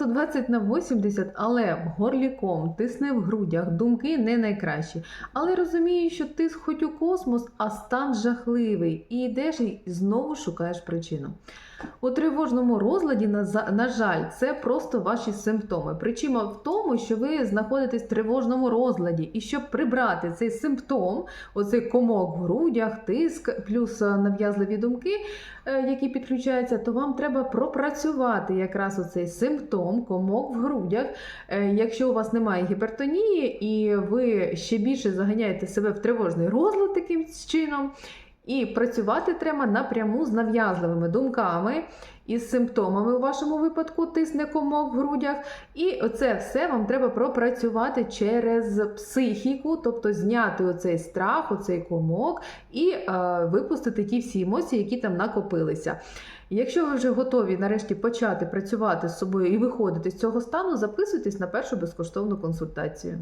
120 на 80, але горліком, тисне в грудях, думки не найкращі. Але розумієш, що ти хоч у космос, а стан жахливий, і йдеш і знову шукаєш причину. У тривожному розладі, на, жаль, це просто ваші симптоми. Причина в тому, що ви знаходитесь в тривожному розладі, і щоб прибрати цей симптом, оцей комок в грудях, тиск, плюс е, нав'язливі думки, е, які підключаються, то вам треба пропрацювати якраз оцей симптом, комок в грудях. Е, Якщо у вас немає гіпертонії і ви ще більше заганяєте себе в тривожний розлад таким чином. І працювати треба напряму з нав'язливими думками із симптомами у вашому випадку тисне комок в грудях. І оце все вам треба пропрацювати через психіку, тобто зняти оцей страх, оцей комок і е, випустити ті всі емоції, які там накопилися. Якщо ви вже готові нарешті почати працювати з собою і виходити з цього стану, записуйтесь на першу безкоштовну консультацію.